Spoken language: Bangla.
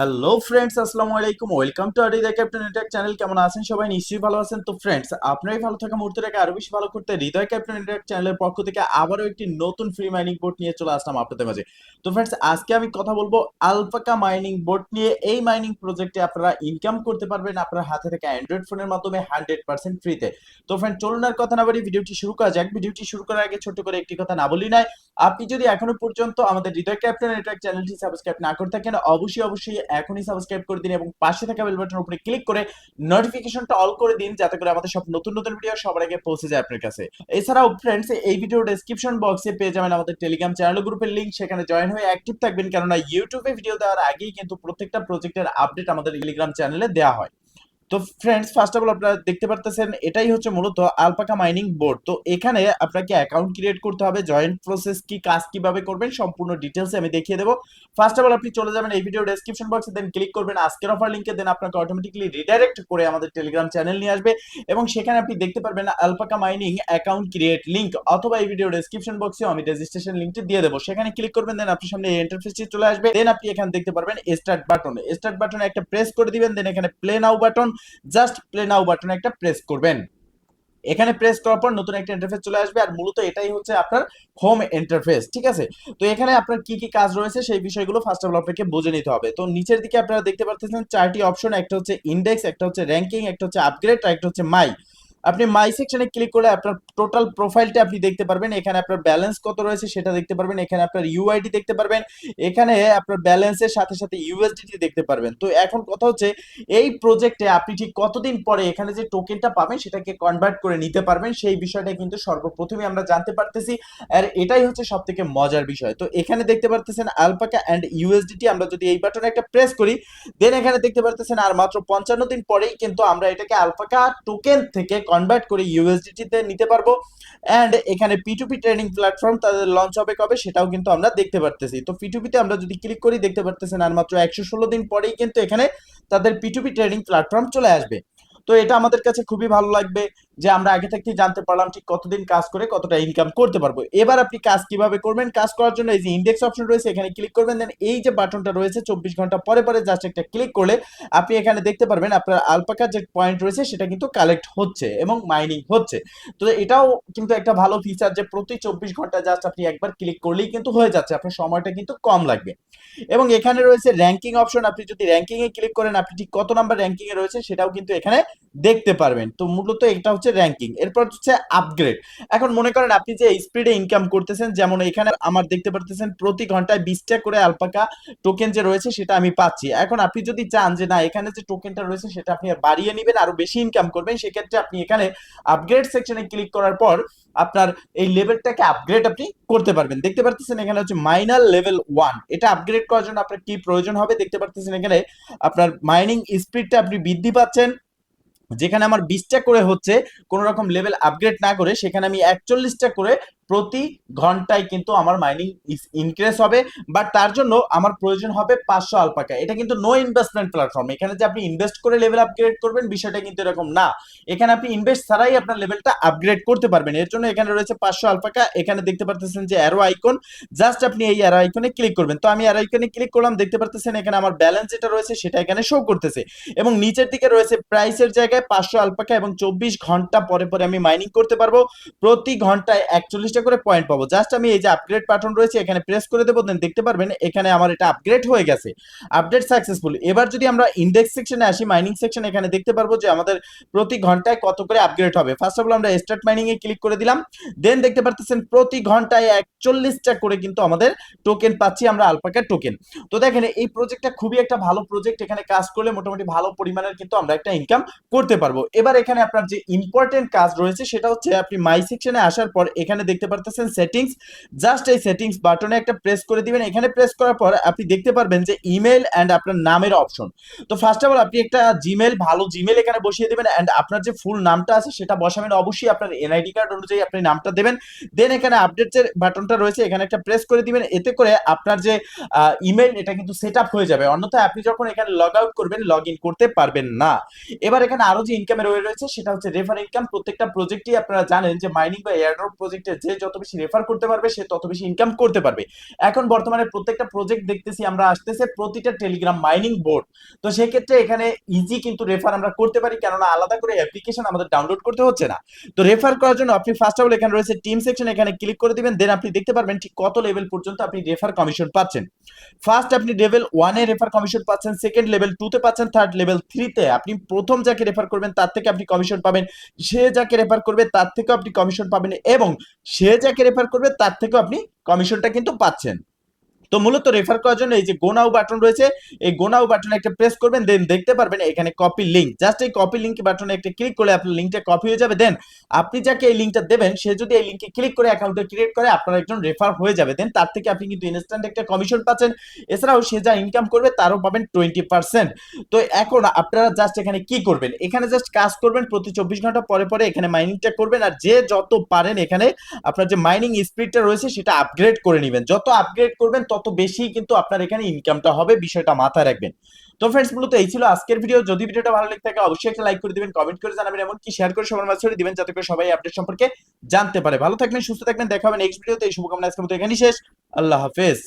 হ্যালো ফ্রেন্ডস আসসালামু আলাইকুম। ওয়েলকাম টু আডি দ্য ক্যাপ্টেন ইন্টাক চ্যানেল কেমন আছেন সবাই? নিশ্চয়ই ভালো আছেন। তো ফ্রেন্ডস আপনারাই ভালো থাকা মুহূর্তটাকে আরও বেশি ভালো করতে হৃদয় ক্যাপ্টেন ইন্টাক চ্যানেলের পক্ষ থেকে আবারও একটি নতুন ফ্রি মাইনিং বোর্ড নিয়ে চলে আসলাম আপনাদের মাঝে। তো ফ্রেন্ডস আজকে আমি কথা বলব আলপাকা মাইনিং বোর্ড নিয়ে। এই মাইনিং প্রজেক্টে আপনারা ইনকাম করতে পারবেন আপনার হাতে থেকে অ্যান্ড্রয়েড ফোনের মাধ্যমে হান্ড্রেড পার্সেন্ট ফ্রিতে তো। ফ্রেন্ড চলুন আর কথা না বাড়ি ভিডিওটি শুরু করা যাক। ভিডিওটি শুরু করার আগে ছোট করে একটি কথা না বলি নাই। আপনি যদি এখনও পর্যন্ত আমাদের হৃদয় ক্যাপ্টেন নেটওয়ার্ক চ্যানেলটি সাবস্ক্রাইব না করে থাকেন, অবশ্যই অবশ্যই এখনই সাবস্ক্রাইব করে দিন এবং পাশে থাকা বেল বাটনের উপরে ক্লিক করে নোটিফিকেশনটা অল করে দিন যাতে করে আমাদের সব নতুন নতুন ভিডিও সবার আগে পৌঁছে যায় আপনার কাছে। এছাড়াও ফ্রেন্ডস এই ভিডিও ডেসক্রিপশন বক্সে পেয়ে যাবেন আমাদের টেলিগ্রাম চ্যানেল গ্রুপের লিংক সেখানে জয়েন হয়ে অ্যাক্টিভ থাকবেন, কেননা ইউটিউবে ভিডিও দেওয়ার আগেই কিন্তু প্রত্যেকটা প্রজেক্টের আপডেট আমাদের টেলিগ্রাম চ্যানেলে দেওয়া হয়। তো ফ্রেন্ডস ফার্স্ট অফ অল আপনারা দেখতে পারতেছেন, এটাই হচ্ছে মূলত আলপাকা মাইনিং বোর্ড তো এখানে আপনাকে অ্যাকাউন্ট ক্রিয়েট করতে হবে জয়েন্ট প্রসেস কি, কাজ কীভাবে করবেন, সম্পূর্ণ ডিটেলস আমি দেখিয়ে দেবো। ফার্স্ট অফ অল আপনি চলে যাবেন এই ভিডিও ডেসক্রিপশন বক্সে দেন ক্লিক করবেন আজকের অফার লিঙ্কে দেন আপনাকে অটোমেটিকলি রিডাইরেক্ট করে আমাদের টেলিগ্রাম চ্যানেল নিয়ে আসবে। এবং সেখানে আপনি দেখতে পারবেন Alpaca mining account create link অথবা এই ভিডিও ডেসক্রিপশন বক্সে আমি রেজিস্ট্রেশন লিঙ্কটি দিয়ে দেবো। সেখানে ক্লিক করবেন দেন আপনার সামনে ইন্টারফেসটি চলে আসবে। দেন আপনি এখানে দেখতে পারবেন স্টার্ট বাটন স্টার্ট বাটনে একটা প্রেস করে দিবেন দেন এখানে play now button just play now বাটনে একটা প্রেস করবেন। এখানে প্রেস করার পর নতুন একটা ইন্টারফেস চলে আসবে আর মূলত এটাই হচ্ছে আপনার হোম ইন্টারফেস ঠিক আছে? তো এখানে আপনার কি কি কাজ রয়েছে সেই বিষয়গুলো ফার্স্ট অফ অল আপনাকে বুঝে নিতে হবে। তো নিচের দিকে আপনারা দেখতে পাচ্ছেন চারটি অপশন একটা হচ্ছে ইন্ডেক্স একটা হচ্ছে র্যাঙ্কিং একটা হচ্ছে আপগ্রেড আর একটা হচ্ছে মাই আপনি মাই সেকশনে ক্লিক করলে আপনার টোটাল প্রোফাইলটা আপনি দেখতে পারবেন। এখানে আপনার ব্যালেন্স কত রয়েছে সেটা দেখতে পারবেন। এখানে আপনার ইউআইডি দেখতে পারবেন। এখানে আপনার ব্যালেন্সের সাথে সাথে ইউএসডিটি দেখতে পারবেন। তো এখন কথা হচ্ছে, এই প্রজেক্টে আপনি ঠিক কতদিন পরে এখানে যে টোকেনটা পাবেন সেটাকে কনভার্ট করে নিতে পারবেন, সেই বিষয়টা কিন্তু সর্বপ্রথমে আমরা জানতে পারতেছি। আর এটাই হচ্ছে সব থেকে মজার বিষয়। তো এখানে দেখতে পারতেছেন আলপাকা অ্যান্ড ইউএসডিটি আমরা যদি এই বাটনে একটা প্রেস করি দেন এখানে দেখতে পারতেছেন আর মাত্র পঞ্চান্ন দিন পরেই কিন্তু আমরা এটাকে আলপাকা টোকেন থেকে কনভার্ট করে ইউএসডিটিতে নিতে পারব। অ্যান্ড এখানে P two P trading platform তাদের লঞ্চ হবে কবে সেটাও কিন্তু আমরা দেখতে পারতেছি। তো পিটুপিতে আমরা যদি ক্লিক করি দেখতে পারতেছেন আর মাত্র একশো ষোলো দিন পরেই কিন্তু এখানে তাদের পিটুপি ট্রেডিং প্ল্যাটফর্ম চলে আসবে। তো এটা আমাদের কাছে খুবই ভালো লাগবে যে আমরা আগে থেকেই জানতে পারলাম ঠিক কতদিন কাজ করে কতটা ইনকাম করতে পারব। এবার আপনি কাজ কীভাবে করবেন, কাজ করার জন্য এই যে ইন্ডেক্স অপশন রয়েছে, এখানে ক্লিক করবেন দেন এই যে বাটনটা রয়েছে চব্বিশ ঘণ্টা পরে পরে জাস্ট একটা ক্লিক করলে আপনি এখানে দেখতে পারবেন আপনার আলপাকার যে পয়েন্ট রয়েছে সেটা কিন্তু কালেক্ট হচ্ছে এবং মাইনিং হচ্ছে। তো এটাও কিন্তু একটা ভালো ফিচার যে প্রতি চব্বিশ ঘণ্টা জাস্ট আপনি একবার ক্লিক করলেই কিন্তু হয়ে যাচ্ছে, আপনার সময়টা কিন্তু কম লাগবে। এবং এখানে রয়েছে র্যাঙ্কিং অপশন আপনি যদি র্যাঙ্কিংয়ে ক্লিক করেন, আপনি ঠিক কত নাম্বার র্যাঙ্কিংয়ে রয়েছে সেটাও কিন্তু এখানে দেখতে পারবেন। তো মূলত এটা হচ্ছে র্যাঙ্কিং এরপর হচ্ছে আপগ্রেড এখন মনে করেন আপনি যে স্পিডে ইনকাম করতেছেন, যেমন এখানে আমার দেখতে পারতেছেন প্রতি ঘন্টায় বিশটা করে আলপাকা টোকেন যে রয়েছে সেটা আমি পাচ্ছি। এখন আপনি যদি চান যে না, এখানে যে টোকেনটা রয়েছে সেটা আপনি আর বাড়িয়ে নেবেন, আরও বেশি ইনকাম করবেন, সেক্ষেত্রে আপনি এখানে আপগ্রেড সেকশনে ক্লিক করার পর আপনার এই লেভেলটাকে আপগ্রেড আপনি করতে পারবেন। দেখতে পারতেছেন এখানে হচ্ছে মাইনার লেভেল ওয়ান এটা আপগ্রেড করার জন্য আপনার কি প্রয়োজন হবে? দেখতে পারতেছেন এখানে আপনার মাইনিং স্পিডটা আপনি বৃদ্ধি পাচ্ছেন। যেখানে আমার বিশটা করে হচ্ছে কোন রকম লেভেল আপগ্রেড না করে সেখানে আমি একচল্লিশটা করে প্রতি ঘন্টায় কিন্তু আমার মাইনিং ইনক্রিজ হবে বাট তার জন্য আমার প্রয়োজন হবে পাঁচশো আলপাকা এটা কিন্তু নো ইনভেস্টমেন্ট প্ল্যাটফর্ম এখানে যে আপনি ইনভেস্ট করে লেভেল আপগ্রেড করবেন, বিষয়টা কিন্তু এরকম না। এখানে আপনি ইনভেস্ট ছাড়াই আপনার লেভেলটা আপগ্রেড করতে পারবেন। এর জন্য এখানে রয়েছে পাঁচশো আলপাকা এখানে দেখতে পারতেছেন যে অ্যারো আইকন জাস্ট আপনি এই অ্যারো আইকনে ক্লিক করবেন। তো আমি অ্যারো আইকনে ক্লিক করলাম, দেখতে পারতেছেন এখানে আমার ব্যালেন্স যেটা রয়েছে সেটা এখানে শো করতেছে। এবং নিচের দিকে রয়েছে প্রাইসের জায়গায় পাঁচশো আলপাকা এবং চব্বিশ ঘণ্টা পরে পরে আমি মাইনিং করতে পারব। প্রতি ঘন্টায় একচল্লিশটা করে পয়েন্ট পাবো। জাস্ট আমি এই যে আপগ্রেড বাটন রয়েছে, এখানে প্রেস করে দেবো দেন দেখতে পারবেন এখানে আমার এটা আপগ্রেড হয়ে গেছে। আপডেট সাকসেসফুল এবার যদি আমরা ইন্ডেক্স সেকশনে আসি মাইনিং সেকশন এখানে দেখতে পারব যে আমাদের প্রতি ঘন্টায় কত করে আপগ্রেড হবে। ফার্স্ট অফ অল আমরা স্টার্ট মাইনিং এ ক্লিক করে দিলাম। দেন দেখতে পারতেছেন প্রতি ঘন্টায় একচল্লিশটা করে কিন্তু আমাদের টোকেন পাচ্ছি, আমরা আলপাকার টোকেন তো দেখেন, এই প্রজেক্টটা খুবই একটা ভালো প্রজেক্ট এখানে কাজ করলে মোটামুটি ভালো পরিমাণের কিন্তু আমরা একটা ইনকাম করতে পারব। এবার এখানে আপনার যে ইম্পর্টেন্ট কাজ রয়েছে, সেটা হচ্ছে আপনি মাই সেকশনে আসার পর এখানে দেখতে পারতেছেন সেটিংস জাস্ট এই সেটিংস বাটনে একটা প্রেস করে দিবেন। এখানে প্রেস করার পর আপনি দেখতে পারবেন যে ইমেল অ্যান্ড আপনার নামের অপশন তো ফার্স্ট অফ অল আপনি একটা জিমেল ভালো জিমেল এখানে বসিয়ে দেবেন অ্যান্ড আপনার যে ফুল নামটা আছে সেটা বসাবেন। অবশ্যই আপনার এনআইডি কার্ড অনুযায়ী আপনি নামটা দেবেন। দেন এখানে আপডেট যে বাটনটা রয়েছে, এখানে একটা প্রেস করে দিবেন। এতে করে আপনার যে ইমেল এটা কিন্তু সেট আপ হয়ে যাবে। অন্যথায় আপনি যখন এখানে লগ আউট করবেন লগ ইন করতে পারবেন না। এবার এখানে আরও যে ইনকামের ওয়ে রয়েছে, সেটা হচ্ছে রেফার ইনকাম প্রত্যেকটা প্রজেক্টই আপনারা জানেন যে মাইনিং বা এয়ারড্রপ প্রজেক্টের যে যত বেশি রেফার করতে পারবে, সে তত বেশি ইনকাম করতে পারবে। এখন বর্তমানে প্রত্যেকটা প্রজেক্ট দেখতেছি, আমরা আসতেছে প্রতিটা টেলিগ্রাম মাইনিং বোর্ড তো সেক্ষেত্রে এখানে ইজি কিন্তু রেফার আমরা করতে পারি, কেননা আলাদা করে অ্যাপ্লিকেশন আমাদের ডাউনলোড করতে হচ্ছে না। তো রেফার করার জন্য আপনি ফার্স্ট অফ অল এখানে রয়েছে টিম সেকশন এখানে ক্লিক করে দিবেন দেন আপনি দেখতে পারবেন ঠিক কত লেভেল পর্যন্ত আপনি রেফার কমিশন পাচ্ছেন। ফার্স্ট আপনি লেভেল ওয়ানে রেফার কমিশন পাচ্ছেন সেকেন্ড লেভেল টুতে পাচ্ছেন থার্ড লেভেল থ্রিতে আপনি প্রথম যাকে রেফার করবেন, তার থেকে আপনি কমিশন পাবেন, সে যাকে রেফার করবে, তার থেকেও আপনি কমিশন পাবেন এবং সে যাকে রেফার করবে তার থেকেও আপনি কমিশনটা কিন্তু পাচ্ছেন। তো মূলত রেফার করার জন্য এই যে গোনাও বাটন রয়েছে, এই গোনাও বাটনে একটা প্রেস করবেন দেন দেখতে পারবেন এখানে কপি লিংক জাস্ট এই কপি লিংক বাটনে একটা ক্লিক করলে আপনার লিংকটা কপি হয়ে যাবে। দেন আপনি যাকে এই লিংকটা দেবেন, সে যদি এই লিংকে ক্লিক করে অ্যাকাউন্টে ক্রিয়েট করে, আপনার একজন রেফার হয়ে যাবে। দেন তার থেকে আপনি কিন্তু ইনস্ট্যান্ট একটা কমিশন পাচ্ছেন। এছাড়াও সে যা ইনকাম করবে, তারও পাবেন টোয়েন্টি পার্সেন্ট তো এখন আপনারা জাস্ট এখানে কি করবেন? এখানে জাস্ট কাজ করবেন প্রতি চব্বিশ ঘণ্টা, পরে পরে এখানে মাইনিংটা করবেন। আর যে যত পারেন এখানে আপনার যে মাইনিং স্পিডটা রয়েছে, সেটা আপগ্রেড করে নেবেন। যত আপগ্রেড করবেন তত বেশি কিন্তু আপনার এখানে ইনকামটা হবে, বিষয়টা মাথায় রাখবেন। তো ফ্রেন্ডস মূলত এই ছিল আজকের ভিডিও যদি ভিডিওটা ভালো লেগে থাকে, অবশ্যই একটা লাইক করে দিবেন কমেন্ট করে জানাবেন, এমনকি শেয়ার করে সবার মাঝে ছড়িয়ে দিবেন, যাতে করে সবাই আপডেট সম্পর্কে জানতে পারে। ভালো থাকবেন, সুস্থ থাকবেন, দেখা হবে নেক্সট ভিডিওতে এই শুভকামনা আজকের মতো এখানেই শেষ। আল্লাহ হাফেজ।